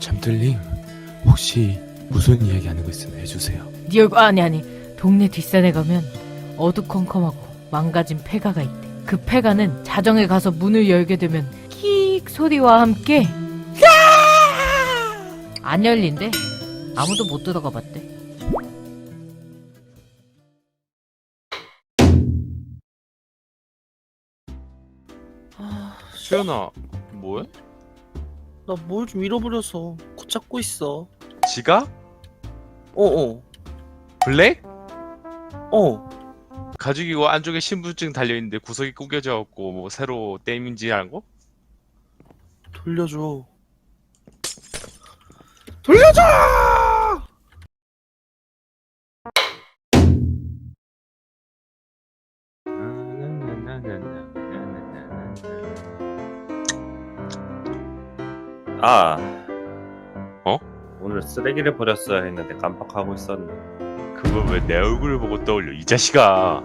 잠들님 혹시 무슨 이야기 하는 거 있으면 해주세요. 네 얼굴 아니 아니 동네 뒷산에 가면 어두컴컴하고 망가진 폐가가 있대. 그 폐가는 자정에 가서 문을 열게 되면 킥 소리와 함께 안 열린대. 아무도 못 들어가 봤대. 수연아 뭐해? 나 뭘 좀 잃어버려서 코 잡고 있어. 지갑? 어어 블랙? 어. 가죽이고 안쪽에 신분증 달려있는데 구석이 구겨져 갖고 뭐 새로 땜인지 알고? 돌려줘. 돌려줘! 아. 어? 오늘 쓰레기를 버렸어야 했는데 깜빡하고 있었네. 그걸 왜 내 얼굴을 보고 떠올려 이 자식아